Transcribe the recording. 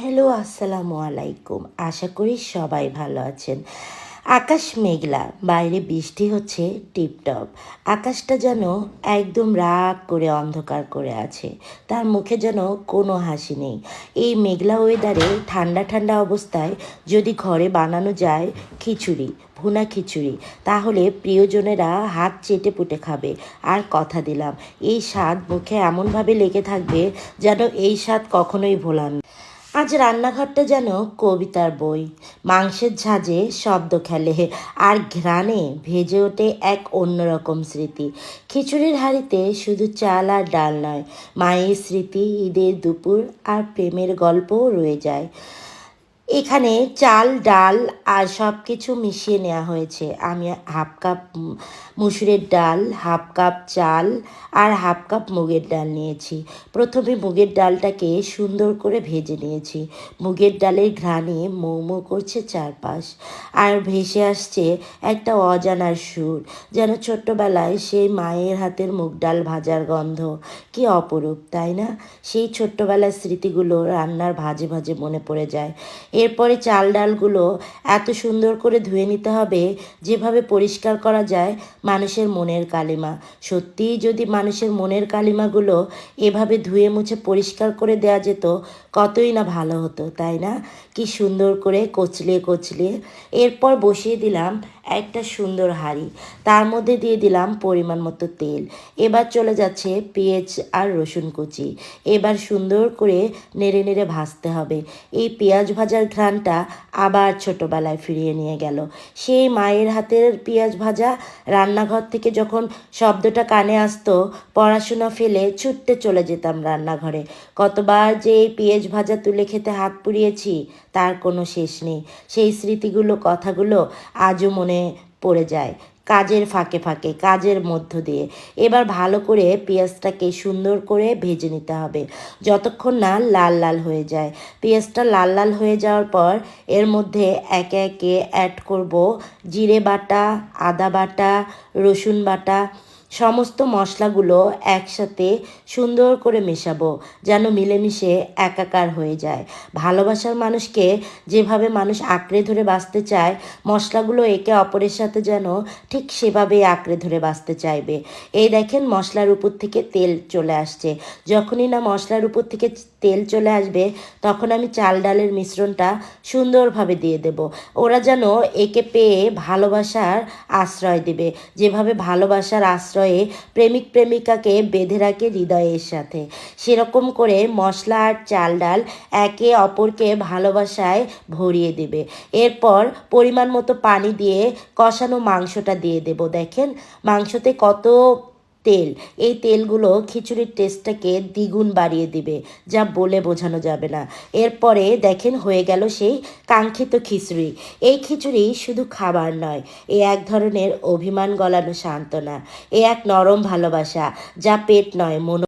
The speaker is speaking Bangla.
হ্যালো, আসসালামু আলাইকুম। আশা করি সবাই ভালো আছেন। আকাশ মেঘলা, বাইরে বৃষ্টি হচ্ছে টিপটপ। আকাশটা যেন একদম রাগ করে অন্ধকার করে আছে। তার মুখে যেন কোনো হাসি নেই। এই মেঘলা ওয়েদারে ঠান্ডা ঠান্ডা অবস্থায় যদি ঘরে বানানো যায় খিচুড়ি, ভুনা খিচুড়ি, তাহলে প্রিয়জনেরা হাত চেটে পুটে খাবে। আর কথা দিলাম, এই স্বাদ মুখে এমনভাবে লেগে থাকবে যেন এই স্বাদ কখনোই ভোলান আজ রান্নাঘরটা যেন কবিতার বই। মাংসের ঝাঁঝে শব্দ খেলে আর ঘ্রাণে ভেজে ওঠে এক অন্যরকম স্মৃতি। খিচুড়ির হাড়িতে শুধু চাল আর ডাল নয়, মায়ের স্মৃতি, ঈদের দুপুর আর প্রেমের গল্পও রয়ে যায়। এখানে চাল, ডাল আর সব কিছু মিশিয়ে নেওয়া হয়েছে। আমি হাফ কাপ মুসুরের ডাল, হাফ কাপ চাল আর হাফ কাপ মুগের ডাল নিয়েছি। প্রথমে মুগের ডালটাকে সুন্দর করে ভেজে নিয়েছি। মুগের ডালের ঘ্রাণে মৌ মৌ করছে চারপাশ আর ভেসে আসছে একটা অজানার সুর, যেন ছোট্টবেলায় সেই মায়ের হাতের মুগ ডাল ভাজার গন্ধ। কি অপরূপ, তাই না? সেই ছোট্টবেলার স্মৃতিগুলো রান্নার ভাজে ভাজে মনে পড়ে যায়। এরপরে চাল ডালগুলো এত সুন্দর করে ধুয়ে নিতে হবে, যেভাবে পরিষ্কার করা যায় মানুষের মনের কালিমা। সত্যিই যদি মানুষের মনের কালিমাগুলো এভাবে ধুয়ে মুছে পরিষ্কার করে দেওয়া যেত, কতই না ভালো হতো, তাই না? কি সুন্দর করে কচলে কচলিয়ে এরপর বসিয়ে দিলাম একটা সুন্দর হাঁড়ি। তার মধ্যে দিয়ে দিলাম পরিমাণ মতো তেল। এবার চলে যাচ্ছে পেঁয়াজ আর রসুন কুচি। এবার সুন্দর করে নেড়ে নেড়ে ভাজতে হবে। এই পেঁয়াজ ভাজার ঘ্রাণটা আবার ছোটোবেলায় ফিরিয়ে নিয়ে গেল। সেই মায়ের হাতের পেঁয়াজ ভাজা রান্নাঘর থেকে যখন শব্দটা কানে আসতো, পড়াশোনা ফেলে ছুটতে চলে যেতাম রান্নাঘরে। কতবার যে এই পেঁয়াজ ভাজা তুলে খেতে হাত পুড়িয়েছি তার কোনো শেষ নেই। সেই স্মৃতিগুলো, কথাগুলো আজও মনে পড়ে যায়, কাজের ফাঁকে ফাঁকে, কাজের মধ্য দিয়ে। এবার ভালো করে পেঁয়াজটাকে সুন্দর করে ভেজে নিতে হবে। যতক্ষণ না লাল লাল হয়ে যায়। পেঁয়াজটা লাল লাল হয়ে যাওয়ার পর এর মধ্যে একে একে অ্যাড করব জিরে বাটা, আদা বাটা, রসুন বাটা সমস্ত মশলাগুলো একসাথে সুন্দর করে মেশাবো, যেন মিলেমিশে একাকার হয়ে যায়। ভালোবাসার মানুষকে যেভাবে মানুষ আঁকড়ে ধরে বাঁচতে চায়, মশলাগুলো একে অপরের সাথে যেন ঠিক সেভাবেই আঁকড়ে ধরে বাঁচতে চাইবে। এই দেখেন মশলার উপর থেকে তেল চলে আসছে। যখনই না মশলার উপর থেকে তেল চলে আসবে, তখন আমি চাল ডালের মিশ্রণটা সুন্দরভাবে দিয়ে দেব। ওরা যেন একে পেয়ে ভালোবাসার আশ্রয় দেবে। যেভাবে ভালোবাসার আশ্রয়ে প্রেমিক প্রেমিকাকে বেঁধে রাখে হৃদয়ের সাথে। সেরকম করে মশলা আর চাল ডাল একে অপরকে ভালোবাসায় ভরিয়ে দেবে। এরপর পরিমাণ মতো পানি দিয়ে কষানো মাংসটা দিয়ে দেব। দেখেন, মাংসতে কত তেল। এই তেলগুলো খিচুড়ির টেস্টটাকে দ্বিগুণ বাড়িয়ে দিবে, যা বলে বোঝানো যাবে না। এরপরে দেখেন হয়ে গেল সেই কাঙ্ক্ষিত খিচুড়ি। এই খিচুড়ি শুধু খাবার নয়, এ এক ধরনের অভিমান গলানো সান্ত্বনা, এ এক নরম ভালোবাসা, যা পেট নয়, মন